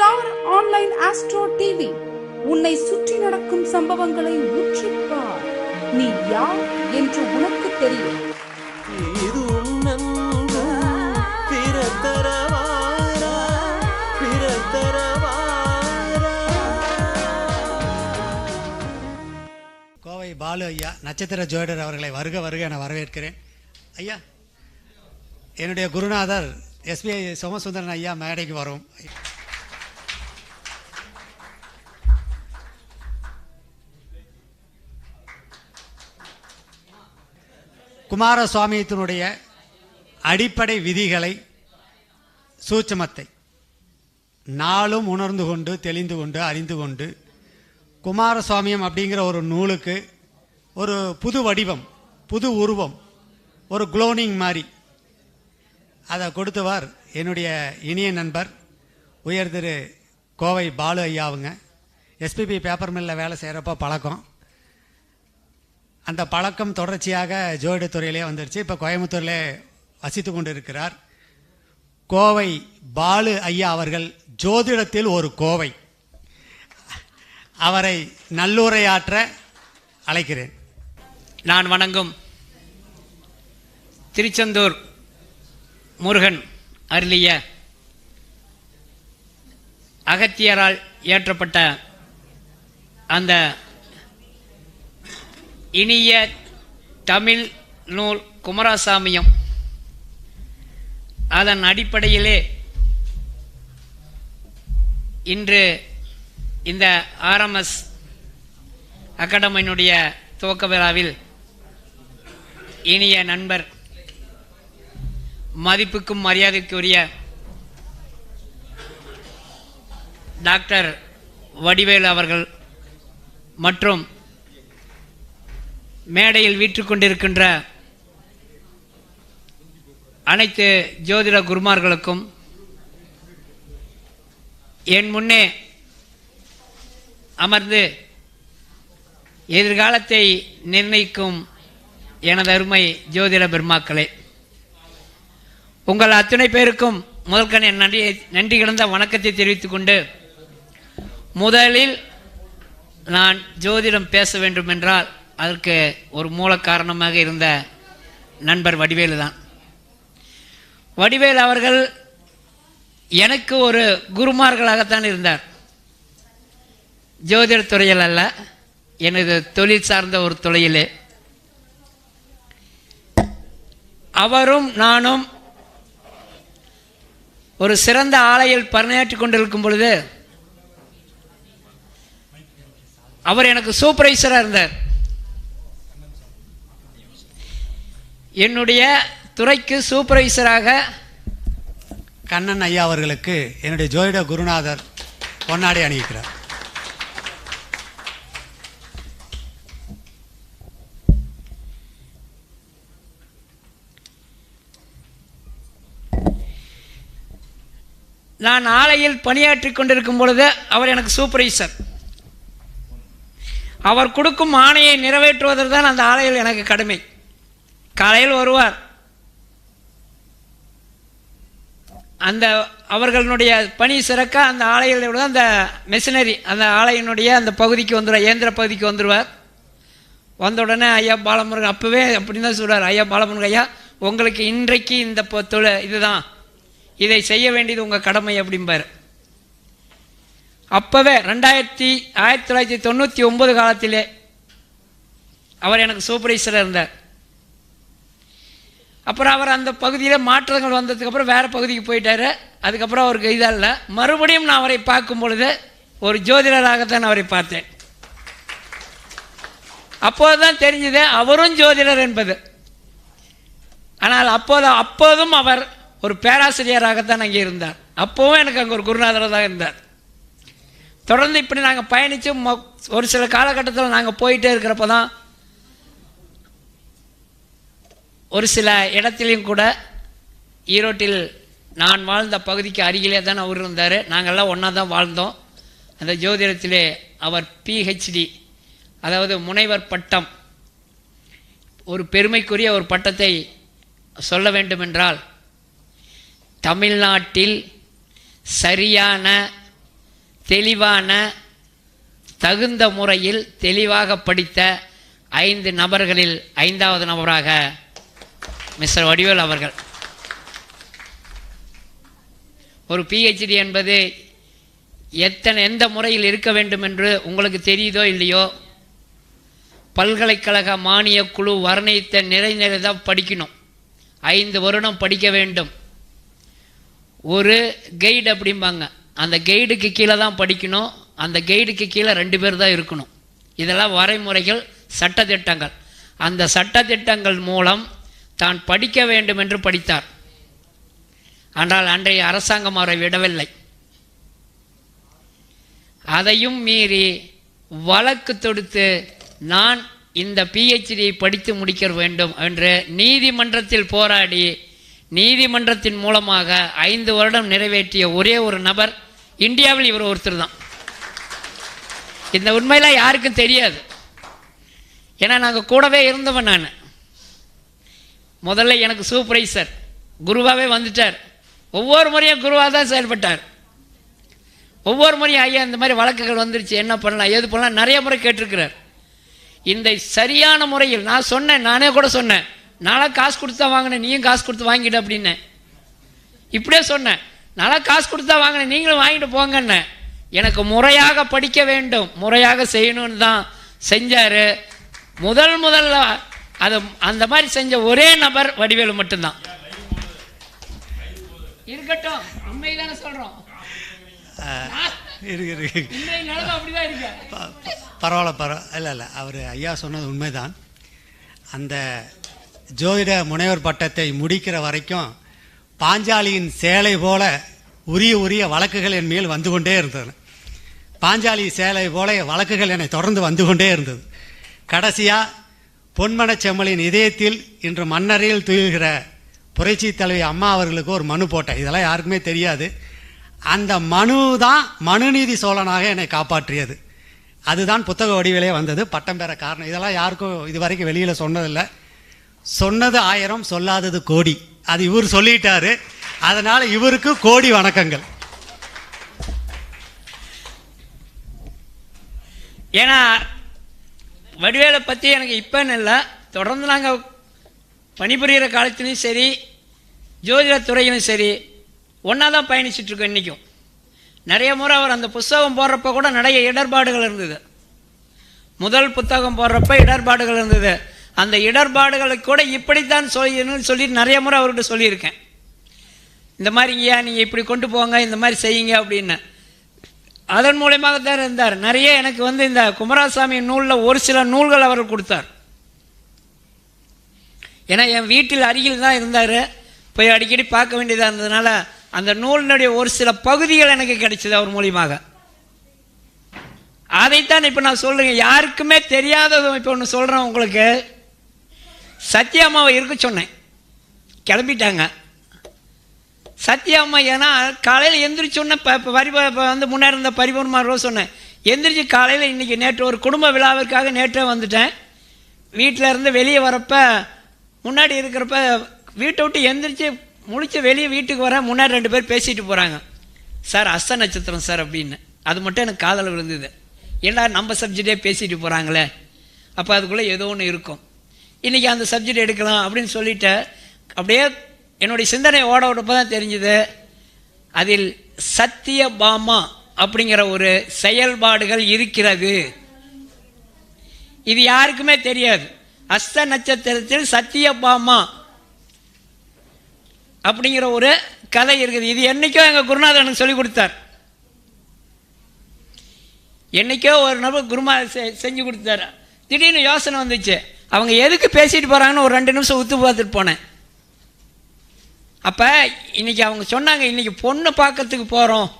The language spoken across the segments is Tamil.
Star online astro TV. உன்னை சுற்றி நடக்கும் சம்பவங்களை உற்றிப்பார் நீ யார் என்று உனக்கு தெரியும். இது பிறத்தரவாரா பிறத்தரவாரா. கோவை பாலு ஐயா நட்சத்திர ஜோடர் அவர்களை வருக வருக என வரவேற்கிறேன். ஐயா என்னுடைய குருநாதர் எஸ்பிஐ சோமசுந்தரன் ஐயா மேடைக்கு வரும். குமாரசுவாமியத்தினுடைய அடிப்படை விதிகளை சூட்சமத்தை. நாளும் உணர்ந்து கொண்டு தெளிந்து கொண்டு அறிந்து கொண்டு குமாரசுவாமியம் அப்படிங்கிற ஒரு நூலுக்கு ஒரு புது வடிவம் புது உருவம் ஒரு குளோனிங் மாதிரி. அதை கொடுத்தவர் என்னுடைய இனிய நண்பர் உயர் திரு கோவை பாலு ஐயாவுங்க எஸ்பிபி பேப்பர் மில்லில் வேலை செய்கிறப்போ பழக்கம். அந்த பழக்கம் தொடர்ச்சியாக ஜோதிடத்துறையிலே வந்துருச்சு. இப்போ கோயம்புத்தூரில் வசித்து கொண்டிருக்கிறார். கோவை பாலு ஐயா அவர்கள் ஜோதிடத்தில் ஒரு கோவை. அவரை நல்லுரையாற்ற அழைக்கிறேன். நான் வணங்கும் திருச்செந்தூர் முருகன் அருளிய அகத்தியரால் இயற்றப்பட்ட அந்த இனிய தமிழ் நூல் குமராசாமியம் அதன் அடிப்படையிலே இன்று இந்த ஆர்எம்எஸ் அகாடமியினுடைய துவக்க விழாவில் இனிய நண்பர் மதிப்புக்கும் மரியாதைக்குரிய டாக்டர் வடிவேலு அவர்கள் மற்றும் மேடையில் வீற்றுக்கொண்டிருக்கின்ற அனைத்து ஜோதிட குருமார்களுக்கும் என் முன்னே அமர்ந்து எதிர்காலத்தை நிர்ணயிக்கும் எனது அருமை ஜோதிட பெருமாக்களே உங்கள் அத்தனை பேருக்கும் முதற்கண் என் நன்றி நன்றி கிடந்த வணக்கத்தை தெரிவித்துக்கொண்டு முதலில் நான் ஜோதிடம் பேச வேண்டும் என்றால் அதற்கு ஒரு மூல காரணமாக இருந்த நண்பர் வடிவேலு தான். வடிவேல் அவர்கள் எனக்கு ஒரு குருமார்களாகத்தான் இருந்தார். ஜோதிட துறையில் அல்ல எனது தொழில் சார்ந்த ஒரு துறையிலே. அவரும் நானும் ஒரு சிறந்த ஆலையில் பணியாற்றி கொண்டிருக்கும் பொழுது அவர் எனக்கு சூப்பர்வைசராக இருந்தார். என்னுடைய துறைக்கு சூப்பர்வைசராக கண்ணன் ஐயா அவர்களுக்கு என்னுடைய ஜோதிட குருநாதர் பொன்னாடை அணிவிக்கிறார். நான் ஆலையில் பணியாற்றி கொண்டிருக்கும் பொழுது அவர் எனக்கு சூப்பர்வைசர் அவர் கொடுக்கும் ஆணையை நிறைவேற்றுவதில் தான் அந்த ஆலையில் எனக்கு கடமை. காலையில் வருவார். அந்த அவர்களுடைய பணி சிறக்க அந்த ஆலையில் விட அந்த மிஷினரி அந்த ஆலையினுடைய அந்த பகுதிக்கு வந்துடுவார் இயந்திர பகுதிக்கு வந்துடுவார் வந்த உடனே ஐயா பாலமுருகன் அப்போவே அப்படின்னு தான் சொல்கிறார் ஐயா பாலமுருகன் ஐயா உங்களுக்கு இன்றைக்கு இந்த பொ- தொழில் இதுதான். இதை செய்ய வேண்டியது உங்கள் கடமை அப்படிம்பார். அப்போவே ரெண்டாயிரத்தி ஆயிரத்தி தொள்ளாயிரத்தி தொண்ணூற்றி ஒம்பது காலத்திலே அவர் எனக்கு சூப்பர்வைசராக இருந்தார். அப்புறம் அவர் அந்த பகுதியில் மாற்றங்கள் வந்ததுக்கப்புறம் வேறு பகுதிக்கு போயிட்டாரு. அதுக்கப்புறம் அவருக்கு இதாக இல்லை மறுபடியும் நான் அவரை பார்க்கும் பொழுது ஒரு ஜோதிடராகத்தான் அவரை பார்த்தேன். அப்போது தான் தெரிஞ்சது அவரும் ஜோதிடர் என்பது. ஆனால் அப்போது அப்போதும் அவர் ஒரு பேராசிரியராகத்தான் அங்கே இருந்தார். அப்போவும் எனக்கு அங்கே ஒரு குருநாதராக தான் இருந்தார். தொடர்ந்து இப்படி நாங்கள் பயணித்து மொ- ஒரு சில காலகட்டத்தில் நாங்கள் போயிட்டே இருக்கிறப்ப தான் ஒரு சில இடத்துலையும் கூட ஈரோட்டில் நான் வாழ்ந்த பகுதிக்கு அருகிலே தான் அவர் இருந்தார். நாங்கள்லாம் ஒன்றா தான் வாழ்ந்தோம். அந்த ஜோதிடத்திலே அவர் பிஹெச்டி அதாவது முனைவர் பட்டம். ஒரு பெருமைக்குரிய ஒரு பட்டத்தை சொல்ல வேண்டுமென்றால் தமிழ்நாட்டில் சரியான தெளிவான தகுந்த முறையில் தெளிவாக படித்த ஐந்து நபர்களில் ஐந்தாவது நபராக மிஸ்டர் வடிவேல் அவர்கள். ஒரு பிஹெச்டி என்பது எத்தனை எந்த முறையில் இருக்க வேண்டும் என்று உங்களுக்கு தெரியுதோ இல்லையோ பல்கலைக்கழக மானிய குழு வர்ணித்த நிறை தான் படிக்கணும். ஐந்து வருடம் படிக்க வேண்டும். ஒரு கைடு அப்படிம்பாங்க. அந்த கைடுக்கு கீழே தான் படிக்கணும். அந்த கைடுக்கு கீழே ரெண்டு பேர் தான் இருக்கணும். இதெல்லாம் வரைமுறைகள் சட்டத்திட்டங்கள். அந்த சட்டத்திட்டங்கள் மூலம் தான் படிக்க வேண்டும் என்று படித்தார். ஆனால் அன்றைய அரசாங்கம் அவரை விடவில்லை. அதையும் மீறி வழக்கு தொடுத்து நான் இந்த பிஹெச்டியை படித்து முடிக்க வேண்டும் என்று நீதிமன்றத்தில் போராடி நீதிமன்றத்தின் மூலமாக ஐந்து வருடம் நிறைவேற்றிய ஒரே ஒரு நபர் இந்தியாவில் இவர் ஒருத்தர் தான். இந்த உண்மையெல்லாம் யாருக்கும் தெரியாது. ஏன்னா நாங்கள் கூடவே இருந்தவன் நான். முதல்ல எனக்கு சூப்பரைசர் குருவாகவே வந்துட்டார். ஒவ்வொரு முறையும் குருவாக தான் செயல்பட்டார். ஒவ்வொரு முறையும் ஐயா இந்த மாதிரி வழக்குகள் வந்துருச்சு என்ன பண்ணலாம் எது பண்ணலாம் நிறைய முறை கேட்டிருக்கிறார். இந்த சரியான முறையில் நான் சொன்னேன் நானே கூட சொன்னேன் நாளாக காசு கொடுத்தா வாங்கினேன் நீயும் காசு கொடுத்து வாங்கிட்டு அப்படின்னேன். இப்படியே சொன்னேன் நாளாக காசு கொடுத்தா வாங்கினேன் நீங்களும் வாங்கிட்டு போங்கன்னேன் எனக்கு முறையாக படிக்க வேண்டும் முறையாக செய்யணும்னு தான் செஞ்சார். முதல் முதல்ல அது அந்த மாதிரி செஞ்ச ஒரே நபர் வடிவேலு மட்டும்தான். இருக்கட்டும். சொல்கிறோம் இருக்கு இருக்கு இருக்கு. ப- ப- பரவாயில்ல பரவ இல்லை இல்லை. அவர் ஐயா சொன்னது உண்மைதான். அந்த ஜோதிட முனைவர் பட்டத்தை முடிக்கிற வரைக்கும் பாஞ்சாலியின் சேலை போல உரிய உரிய வழக்குகள் என் மேல் வந்து கொண்டே இருந்தது. பாஞ்சாலி சேலை போல வழக்குகள் என்னை தொடர்ந்து வந்து கொண்டே இருந்தது. கடைசியாக பொன்மனச் செம்மலின் இதயத்தில் இன்று மன்னரையில் துயில்கிற புரட்சி தலைவி அம்மா அவர்களுக்கு ஒரு மனு போட்டேன். இதெல்லாம் யாருக்குமே தெரியாது. அந்த மனு தான் மனுநீதி சோழனாக என்னை காப்பாற்றியது. அதுதான் புத்தக வடிவிலே வந்தது. பட்டம் பெற காரணம். இதெல்லாம் யாருக்கும் இது வரைக்கும் வெளியில் சொன்னதில்லை. சொன்னது ஆயிரம் சொல்லாதது கோடி. அது இவர் சொல்லிட்டாரு. அதனால் இவருக்கு கோடி வணக்கங்கள். ஏன்னா வடிவேலை பற்றி எனக்கு இப்போன்னு இல்லை. தொடர்ந்து நாங்கள் பணிபுரிகிற காலத்துலேயும் சரி ஜோதிடத் துறையிலும் சரி ஒன்றா தான் பயணிச்சிட்ருக்கோம் இன்றைக்கும் நிறைய முறை அவர் அந்த புஸ்தகம் போடுறப்ப கூட நிறைய இடர்பாடுகள் இருந்தது. முதல் புத்தகம் போடுறப்ப இடர்பாடுகள் இருந்தது. அந்த இடர்பாடுகளை கூட இப்படித்தான் சொல்லணும்னு சொல்லி நிறைய முறை அவர்கிட்ட சொல்லியிருக்கேன். இந்த மாதிரி ஐயா நீங்கள் இப்படி கொண்டு போங்க இந்த மாதிரி செய்யுங்க அப்படின்னு. அதன் மூலியமாக தான் இருந்தார். நிறைய எனக்கு வந்து இந்த குமாரசாமி நூலில் ஒரு சில நூல்கள் அவர் கொடுத்தார். ஏன்னா என் வீட்டில் அருகில் தான் இருந்தார். போய் அடிக்கடி பார்க்க வேண்டியதாக இருந்ததுனால அந்த நூலினுடைய ஒரு சில பகுதிகள் எனக்கு கிடைச்சது அவர் மூலியமாக. அதைத்தான் இப்போ நான் சொல்கிறேங்க யாருக்குமே தெரியாததும் இப்போ ஒன்று சொல்கிறேன் உங்களுக்கு. சத்யாமாவை இருக்க சொன்னேன். கிளம்பிட்டாங்க. சத்யாம்மா ஏன்னா காலையில் எந்திரிச்சோன்னே இப்போ இப்போ இப்போ வந்து முன்னாடி இருந்த பரிபூர்ணமாக ரோஸ் சொன்னேன் எந்திரிச்சு காலையில் இன்றைக்கி நேற்று ஒரு குடும்ப விழாவிற்காக நேற்றே வந்துட்டேன். வீட்டில் இருந்து வெளியே வரப்ப முன்னாடி இருக்கிறப்ப வீட்டை விட்டு எந்திரிச்சு முழிச்சு வெளியே வீட்டுக்கு வரேன் முன்னாடி ரெண்டு பேர் பேசிட்டு போகிறாங்க சார் அஸ்த நட்சத்திரம் சார் அப்படின்னு. அது மட்டும் எனக்கு காதல் விழுந்தது. ஏன்னா நம்ம சப்ஜெக்டே பேசிட்டு போகிறாங்களே அப்போ அதுக்குள்ளே ஏதோ ஒன்று இருக்கும். இன்றைக்கி அந்த சப்ஜெக்ட் எடுக்கலாம் அப்படின்னு சொல்லிவிட்டு அப்படியே என்னுடைய சிந்தனை ஓட ஓடப்போ தான் தெரிஞ்சுது. அதில் சத்தியபாமா அப்படிங்கிற ஒரு செயல்பாடுகள் இருக்கிறது. இது யாருக்குமே தெரியாது. அஸ்த நட்சத்திரத்தில் சத்தியபாமா அப்படிங்கிற ஒரு கதை இருக்குது. இது என்னைக்கோ எங்கள் குருநாதர் எனக்கு சொல்லிக் கொடுத்தார். என்னைக்கோ ஒரு நபர் குருமா செ- செஞ்சு கொடுத்தாரு. திடீர்னு யோசனை வந்துச்சு. அவங்க எதுக்கு பேசிட்டு போகிறாங்கன்னு ஒரு ரெண்டு நிமிஷம் உத்து பார்த்துட்டு போனேன். அப்போ இன்னைக்கு அவங்க சொன்னாங்க இன்றைக்கி பொண்ணு பார்க்கறதுக்கு போகிறோம்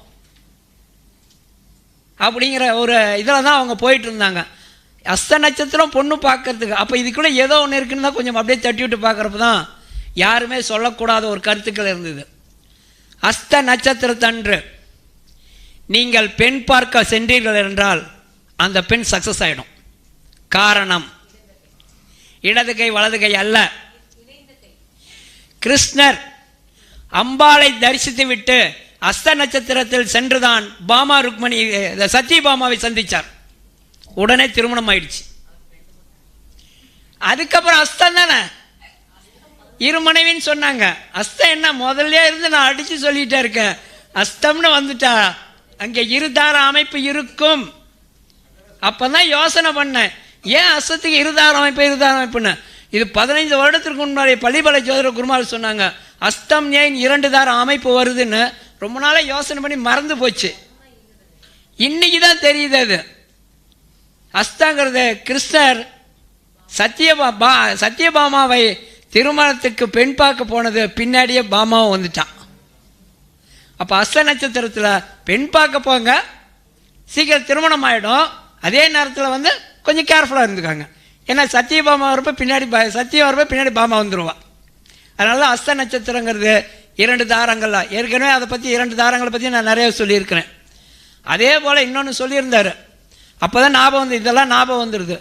அப்படிங்கிற ஒரு இதில் தான் அவங்க போயிட்டு இருந்தாங்க. அஸ்த நட்சத்திரம் பொண்ணு பார்க்கறதுக்கு அப்போ இதுக்குள்ளே ஏதோ ஒன்று இருக்குன்னு தான் கொஞ்சம் அப்படியே தட்டி விட்டு பார்க்குறப்ப தான் யாருமே சொல்லக்கூடாத ஒரு கருத்துக்கள் இருந்தது. அஸ்த நட்சத்திரத்தன்று நீங்கள் பெண் பார்க்க சென்றீர்கள் என்றால் அந்த பெண் சக்ஸஸ் ஆகிடும் காரணம் இடது கை வலது கை அல்ல. கிருஷ்ணர் அம்பாளை தரிசித்து விட்டு அஸ்த நட்சத்திரத்தில் சென்றுதான் பாமா ருக்மணி அஹ், சத்யபாமாவை சந்தித்தார் உடனே திருமணம் ஆயிடுச்சு. அதுக்கப்புறம் அஸ்தம் தானே? இரு மனைவின்னு சொன்னாங்க. அஸ்தம் என்ன முதல்ல இருந்து நான் அடித்து சொல்லிட்டே இருக்கேன். அஸ்தம்னு வந்துட்டா. அங்கே இருதார அமைப்பு இருக்கும். அப்போ தான் யோசனை பண்ணேன். ஏன் அஸ்தத்துக்கு இருதார அமைப்பு இருதார அமைப்புன்னு? இது பதினைந்து வருடத்திற்கு முன்னாடி பள்ளிப்பலை சோதர குருமார் சொன்னாங்க. அஸ்தம் ஏன் இரண்டு தார அமைப்பு வருதுன்னு ரொம்ப நாளாக யோசனை பண்ணி மறந்து போச்சு. இன்னைக்கு தான் தெரியுது அது. அஸ்தங்கிறது கிருஷ்ணர் சத்யபா பா சத்யபாமாவை திருமணத்துக்கு பெண் பார்க்க போனது பின்னாடியே பாமாவும் வந்துட்டான். அப்போ அஸ்த நட்சத்திரத்தில் பெண் பார்க்க போங்க. சீக்கிரம் திருமணம் ஆகிடும் அதே நேரத்தில் வந்து கொஞ்சம் கேர்ஃபுல்லாக இருந்துக்காங்க. ஏன்னா சத்யபாமா வரப்போ பின்னாடி சத்யம் சத்தியம் வரப்போ பின்னாடி பாமா வந்துடுவான் அதனால தான் அஸ்த நட்சத்திரங்கிறது இரண்டு தாரங்கள்லாம் ஏற்கனவே அதை பற்றி இரண்டு தாரங்களை பற்றி நான் நிறைய சொல்லியிருக்கிறேன். அதே போல் இன்னொன்று சொல்லியிருந்தார். அப்போ தான் ஞாபகம் வந்து இதெல்லாம் ஞாபகம் வந்துடுது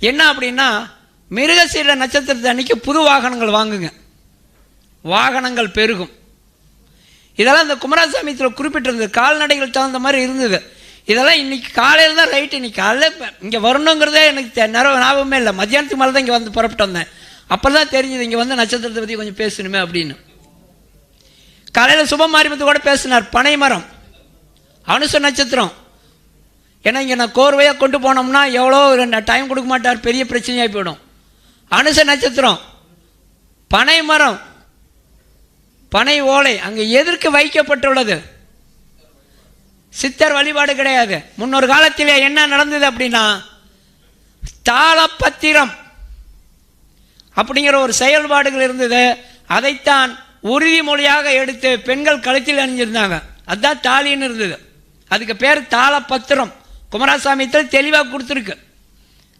என்ன அப்படின்னா மிருகசீர நட்சத்திரத்தை அன்னைக்கு புது வாகனங்கள் வாங்குங்க. வாகனங்கள் பெருகும். இதெல்லாம் இந்த குமாரசாமியத்தில் குறிப்பிட்டிருந்தது. கால்நடைகள் தகுந்த மாதிரி இருந்தது. இதெல்லாம் இன்னைக்கு காலையில் தான் ரைட்டு இன்னைக்கு காலையில் இங்கே வரணுங்கிறதே எனக்கு தெ- ஞாபகமே இல்லை. மத்தியானத்துக்கு மேலே தான் இங்கே வந்து புறப்பட்டு வந்தேன். அப்போ தான் தெரிஞ்சது இங்கே வந்து நட்சத்திரத்தை பற்றி கொஞ்சம் பேசணுமே அப்படின்னு. காலையில் சுபமாரிமத்து கூட பேசினார் பனை மரம் அனுச நட்சத்திரம். ஏன்னா இங்கே நான் கோர்வையாக கொண்டு போனோம்னா எவ்வளோ டைம் கொடுக்க மாட்டார் பெரிய பிரச்சனையாக போயிடும். அனுச நட்சத்திரம் பனை மரம் பனை ஓலை அங்கே எதற்கு வைக்கப்பட்டுள்ளது? சித்தர் வழிபாடு கிடையாது. முன்னொரு காலத்திலே என்ன நடந்தது அப்படின்னா தாளப்பத்திரம் அப்படிங்கிற ஒரு செயல்பாடுகள் இருந்தது. அதைத்தான் உறுதிமொழியாக எடுத்து பெண்கள் கழுத்தில் அணிஞ்சிருந்தாங்க. அதுதான் தாலின்னு இருந்தது. அதுக்கு பேர் தாளப்பத்திரம். குமாரசாமியத்தில் தெளிவாக கொடுத்துருக்கு.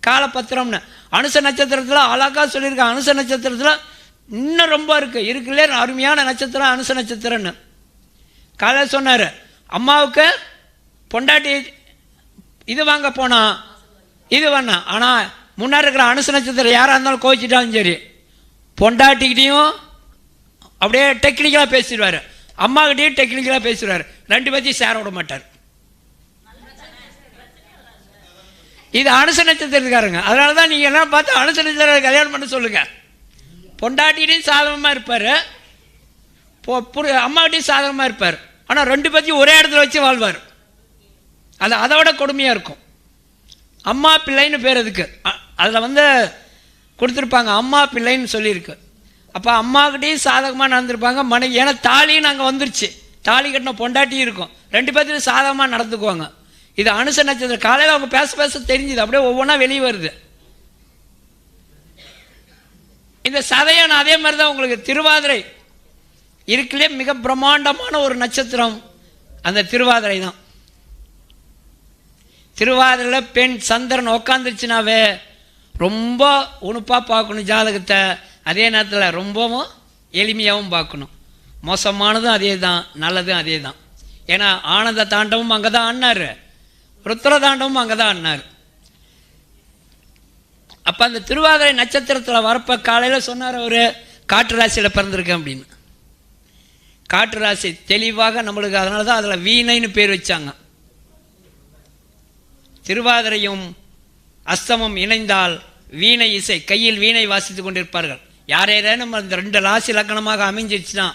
காலப்பத்திரம்னு. அனுச நட்சத்திரத்தில் அழகாக சொல்லியிருக்காங்க அனுச நட்சத்திரத்தில் இன்னும் ரொம்ப இருக்குது இருக்குல்ல அருமையான நட்சத்திரம் அனுச நட்சத்திரம்னு. காலையில் சொன்னார் அம்மாவுக்கு பொண்டாட்டி இது வாங்க போனா இது வேணாம். ஆனால் முன்னாடி இருக்கிற அனுச நட்சத்திரம் யாராக இருந்தாலும் கோவிச்சிட்டாலும் சரி. பொண்டாட்டிக்கிட்டையும் அப்படியே டெக்னிக்கலாக பேசிடுவார். அம்மாக்கிட்டையும் டெக்னிக்கலாக பேசிடுவார். ரெண்டு பேர்த்தையும் சேர விட மாட்டார். இது அனுச நட்சத்திரத்துக்காரங்க. அதனால தான் நீங்கள் எல்லாம் பார்த்து அனுச நட்சத்திரம் கல்யாணம் பண்ண சொல்லுங்கள் பொண்டாட்டிகிட்டையும் சாதகமாக இருப்பார். பொ புரு அம்மாக்கிட்டையும் சாதகமாக இருப்பார். ஆனால் ரெண்டு பேர்த்தையும் ஒரே இடத்துல வச்சு வாழ்வார். அது அதை விட கொடுமையாக இருக்கும். அம்மா பிள்ளைன்னு பேர் அதுக்கு. அதில் வந்து கொடுத்துருப்பாங்க அம்மா பிள்ளைன்னு சொல்லியிருக்கு. அப்போ அம்மாக்கிட்டையும் சாதகமாக நடந்திருப்பாங்க மனைவி ஏன்னா தாலியும் நாங்கள் வந்துருச்சு. தாலி கட்டின பொண்டாட்டியும் இருக்கும். ரெண்டு பேர்த்தையும் சாதகமாக நடந்துக்குவாங்க. இது அனுச நட்சத்திரம் காலையில் அவங்க பேச பேச தெரிஞ்சுது. அப்படியே ஒவ்வொன்றா வெளியே வருது. இந்த சதயம் அதே மாதிரி தான் உங்களுக்கு திருவாதிரை. இருக்குல்லே மிக பிரம்மாண்டமான ஒரு நட்சத்திரம். அந்த திருவாதிரை தான் திருவாதிரையில் பெண் சந்திரன் உக்காந்துருச்சுனாவே ரொம்ப உணுப்பாக பார்க்கணும் ஜாதகத்தை. அதே நேரத்தில் ரொம்பவும் எளிமையாகவும் பார்க்கணும். மோசமானதும் அதே தான் நல்லதும் அதே தான் ஏன்னா ஆனந்த தாண்டவும் அங்கே தான் ஆடினார் ருத்ர தாண்டவும் அங்கே தான் ஆடினார் அப்போ அந்த திருவாதிரை நட்சத்திரத்தில் வரப்ப காலையில் சொன்னார் அவர் காற்று ராசியில் பிறந்திருக்கேன் அப்படின்னு. காற்று ராசி தெளிவாக நம்மளுக்கு அதனால தான் அதில் வீணைன்னு பேர் வச்சாங்க. திருவாதிரையும் அஸ்தமம் இணைந்தால் வீணை இசை கையில் வீணை வாசித்து கொண்டிருப்பார்கள். யாரேனும் அந்த ரெண்டு ராசி லக்கணமாக அமைஞ்சிருச்சுன்னா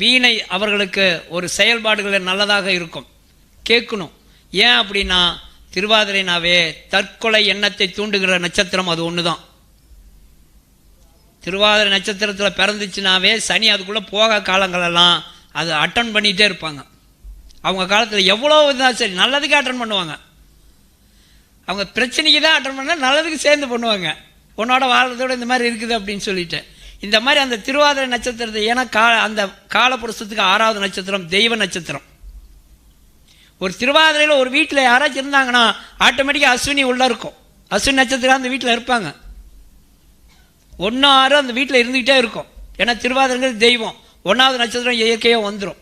வீணை அவர்களுக்கு ஒரு செயல்பாடுகள் நல்லதாக இருக்கும். கேட்கணும். ஏன் அப்படின்னா திருவாதிரைனாவே தற்கொலை எண்ணத்தை தூண்டுகிற நட்சத்திரம் அது ஒன்று தான் திருவாதிரை நட்சத்திரத்தில் பிறந்துச்சுனாவே சனி அதுக்குள்ளே போக காலங்களெல்லாம் அது அட்டன் பண்ணிகிட்டே இருப்பாங்க. அவங்க காலத்தில் எவ்வளோ இருந்தாலும் சரி நல்லதுக்கே அட்டன் பண்ணுவாங்க. அவங்க பிரச்சனைக்கு தான் அட்டன் பண்ணால் நல்லதுக்கு சேர்ந்து பண்ணுவாங்க. உன்னோட வாழ்றதோட இந்த மாதிரி இருக்குது அப்படின்னு சொல்லிட்டு இந்த மாதிரி அந்த திருவாதிரை நட்சத்திரத்தை ஏன்னா கா அந்த காலப்புருஷத்துக்கு ஆறாவது நட்சத்திரம் தெய்வ நட்சத்திரம். ஒரு திருவாதிரையில் ஒரு வீட்டில் யாராச்சும் இருந்தாங்கன்னா ஆட்டோமேட்டிக்காக அஸ்வினி உள்ளே இருக்கும். அஸ்வினி நட்சத்திரம் அந்த வீட்டில் இருப்பாங்க. ஒன்று ஆறு அந்த வீட்டில் இருந்துக்கிட்டே இருக்கும். ஏன்னா திருவாதிரைங்கிறது தெய்வம். ஒன்றாவது நட்சத்திரம் இயற்கையாக வந்துடும்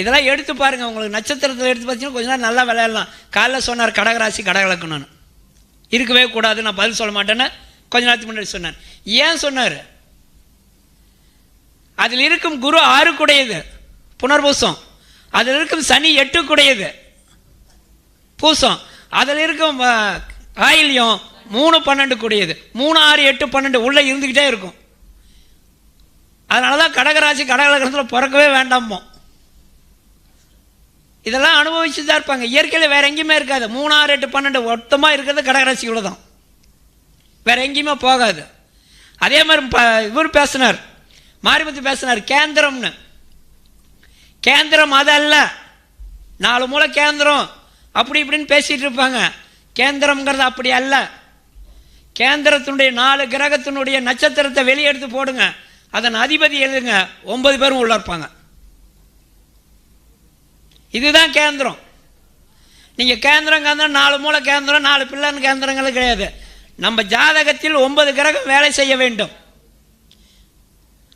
இதெல்லாம் எடுத்து பாருங்க. உங்களுக்கு நட்சத்திரத்தில் எடுத்து பார்த்தீங்கன்னா கொஞ்ச நேரம் நல்லா விளையாடலாம். காலைல சொன்னார் கடகராசி கடகலக்கணும்னு இருக்கவே கூடாது நான் பதில் சொல்ல மாட்டேன்னு கொஞ்ச நேரத்துக்கு முன்னாடி சொன்னார். ஏன் சொன்னார்? அதில் இருக்கும் குரு ஆறுக்குடையது புனர்பூசம். அதில் இருக்கும் சனி எட்டுக்குடையது பூசம். அதில் இருக்கும் ஆயில்யம் மூணு பன்னெண்டு கூடியது மூணு ஆறு எட்டு பன்னெண்டு உள்ளே இருந்துக்கிட்டே இருக்கும். அதனால தான் கடகராசி கடகலகரத்தில் பிறக்கவே வேண்டாமோ. இதெல்லாம் அனுபவிச்சு தான் இருப்பாங்க. இயற்கையில் வேற எங்கேயுமே இருக்காது. மூணாறு எட்டு பன்னெண்டு மொத்தமாக இருக்கிறது கடகராசிக்குள்ள தான் வேற எங்கேயுமே போகாது. அதே மாதிரி ப இவர் பேசினார். மாரிமுத்து பேசினார் கேந்திரம்னு. கேந்திரம் அது அல்ல நாலு மூளை கேந்திரம். அப்படி இப்படின்னு பேசிகிட்டு இருப்பாங்க. கேந்திரம்ங்கிறது அப்படி அல்ல. கேந்திரத்தினுடைய நாலு கிரகத்தினுடைய நட்சத்திரத்தை வெளியே எடுத்து போடுங்க. அதன் அதிபதி எழுதுங்க. ஒன்பது பேரும் உள்ள இருப்பாங்க. இதுதான் கேந்திரம். நீங்கள் கேந்திரம் கேந்திரம் நாலு மூளை கேந்திரம் நாலு பிள்ளைன்னு கேந்திரங்களும் கிடையாது. நம்ம ஜாதகத்தில் ஒன்பது கிரகம் வேலை செய்ய வேண்டும்.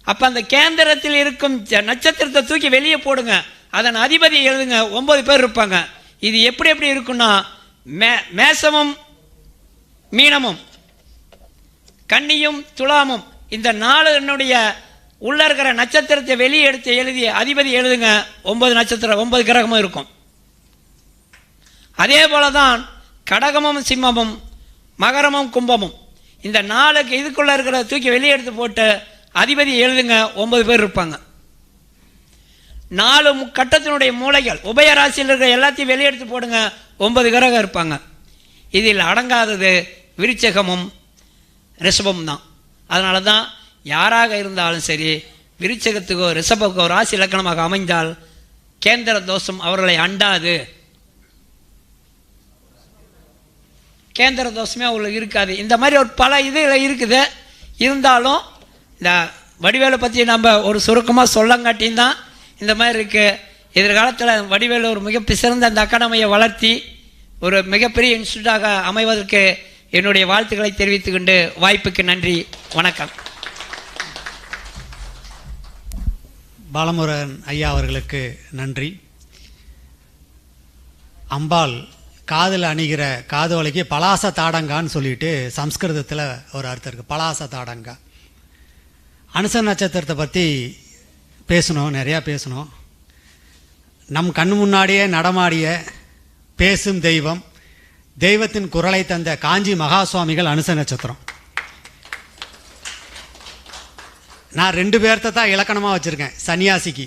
அப்போ அந்த கேந்திரத்தில் இருக்கும் நட்சத்திரத்தை தூக்கி வெளியே போடுங்க. அதன் அதிபதி எழுதுங்க. ஒன்பது பேர் இருப்பாங்க. இது எப்படி எப்படி இருக்குன்னா மே மேசமும் மீனமும் கன்னியும் துலாமும் இந்த நாலு என்னுடைய உள்ள இருக்கிற நட்சத்திரத்தை வெளியே எடுத்து எழுதி அதிபதி எழுதுங்க. ஒன்பது நட்சத்திரம் ஒன்பது கிரகமும் இருக்கும். அதே போல தான் கடகமும் சிம்மமும் மகரமும் கும்பமும். இந்த நாளுக்கு இதுக்குள்ளே இருக்கிற தூக்கி வெளியே எடுத்து போட்டு அதிபதி எழுதுங்க. ஒன்பது பேர் இருப்பாங்க. நாலு மு- கட்டத்தினுடைய மூளைகள் உபய ராசியில் இருக்கிற எல்லாத்தையும் வெளியெடுத்து போடுங்க. ஒன்பது கிரகம் இருப்பாங்க. இதில் அடங்காதது விருச்சகமும் ரிஷபமும் தான். அதனால தான் யாராக இருந்தாலும் சரி விருச்சகத்துக்கோ ரிஷபக்கோ ராசி இலக்கணமாக அமைந்தால் கேந்திர தோஷம் அவர்களை அண்டாது. கேந்திர தோஷமே அவங்களுக்கு இருக்காது. இந்த மாதிரி ஒரு பல இது இருக்குது. இருந்தாலும் இந்த வடிவேலை பற்றி நம்ம ஒரு சுருக்கமாக சொல்லங்காட்டியும் தான் இந்த மாதிரி இருக்குது எதிர்காலத்தில் வடிவேலு ஒரு மிக சிறந்த அந்த அகாடமியை வளர்த்தி ஒரு மிகப்பெரிய இன்ஸ்டியூட்டாக அமைவதற்கு என்னுடைய வாழ்த்துக்களை தெரிவித்துக்கொண்டு வாய்ப்புக்கு நன்றி. வணக்கம். பாலமுருகன் ஐயா அவர்களுக்கு நன்றி. அம்பாள் காதில் அணிகிற காதுவலைக்கு பலாச தாடங்கான்னு சொல்லிட்டு சம்ஸ்கிருதத்தில் ஒரு அர்த்தம் இருக்குது பலாச தாடங்கா. அனுச நட்சத்திரத்தை பற்றி பேசணும் நிறையா பேசணும். நம் கண் முன்னாடியே நடமாடிய பேசும் தெய்வம் தெய்வத்தின் குரலை தந்த காஞ்சி மகா சுவாமிகள் அனுச நட்சத்திரம். நான் ரெண்டு பேர்த்த தான் இலக்கணமாக வச்சுருக்கேன். சன்னியாசிக்கு.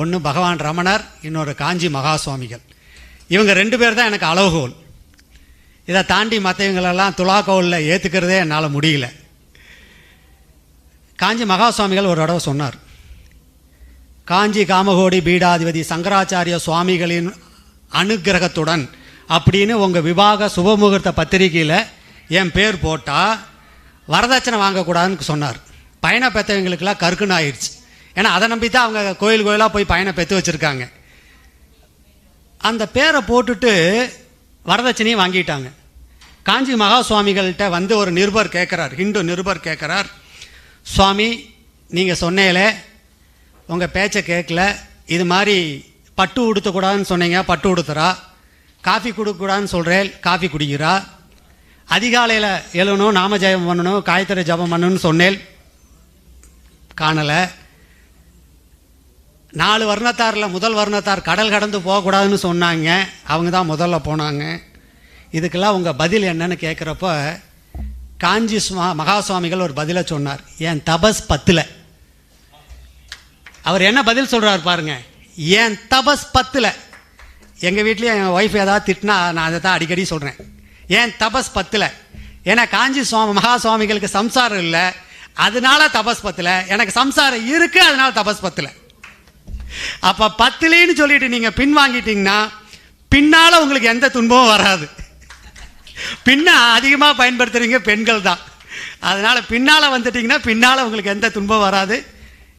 ஒன்று பகவான் ரமணர் இன்னொரு காஞ்சி மகா சுவாமிகள் இவங்க ரெண்டு பேர் தான் எனக்கு அளவுகோல் இதை தாண்டி மற்றவங்களெல்லாம் துலாக்கோலில் ஏற்றுக்கிறதே என்னால் முடியல. காஞ்சி மகா சுவாமிகள் ஒரு தடவை சொன்னார். காஞ்சி காமகோடி பீடாதிபதி சங்கராச்சாரிய சுவாமிகளின் அனுக்கிரகத்துடன் அப்படின்னு உங்கள் விவாக சுபமுகூர்த்த பத்திரிகையில் என் பேர் போட்டால் வரதட்சணை வாங்கக்கூடாதுன்னு சொன்னார். பயண பெற்றவங்களுக்கெல்லாம் கருக்குன்னு ஆயிடுச்சு ஏன்னா அதை நம்பி தான் அவங்க கோயில் கோயிலாக போய் பயணம் பெற்று வச்சுருக்காங்க. அந்த பேரை போட்டுட்டு வரதட்சணையும் வாங்கிட்டாங்க. காஞ்சி மகா சுவாமிகள்கிட்ட வந்து ஒரு நிருபர் கேட்குறார். ஹிந்து நிருபர் கேட்குறார் சுவாமி நீங்கள் சொன்னேலே உங்கள் பேச்சை கேட்கல. இது மாதிரி பட்டு உடுத்தக்கூடாதுன்னு சொன்னீங்க பட்டு உடுத்துறா. காஃபி கொடுக்கக்கூடாதுன்னு சொல்கிறேன் காஃபி குடிக்கிறா. அதிகாலையில் எழுணும் நாம ஜெபம் பண்ணணும் காயத்திரை ஜபம் பண்ணணும்னு சொன்னேன். காணலை. நாலு வர்ணத்தாரில் முதல் வர்ணத்தார் கடல் கடந்து போகக்கூடாதுன்னு சொன்னாங்க. அவங்க தான் முதல்ல போனாங்க. இதுக்கெல்லாம் உங்கள் பதில் என்னன்னு கேட்குறப்ப காஞ்சி சுவா மகா சுவாமிகள் ஒரு பதிலை சொன்னார். என் தபஸ் பத்தில். அவர் என்ன பதில் சொல்கிறார் பாருங்க. என் தபஸ் பத்தில். எங்கள் வீட்லேயும் என் ஒய்ஃப் ஏதாவது திட்டினா நான் அதை தான் அடிக்கடி சொல்கிறேன் ஏன் தபஸ் பத்தில். ஏன்னா காஞ்சி சுவாமி மகா சுவாமிகளுக்கு சம்சாரம் இல்லை. அதனால தபஸ் பத்தில். எனக்கு சம்சாரம் இருக்குது அதனால தபஸ் பத்தில். அப்போ பத்துலேன்னு சொல்லிட்டு நீங்கள் பின் வாங்கிட்டீங்கன்னா பின்னால் உங்களுக்கு எந்த துன்பமும் வராது. பின்ன அதிகமாக பயன்படுத்துறீங்க பெண்கள் தான். அதனால் பின்னால் வந்துட்டிங்கன்னா பின்னால் உங்களுக்கு எந்த துன்பம் வராது.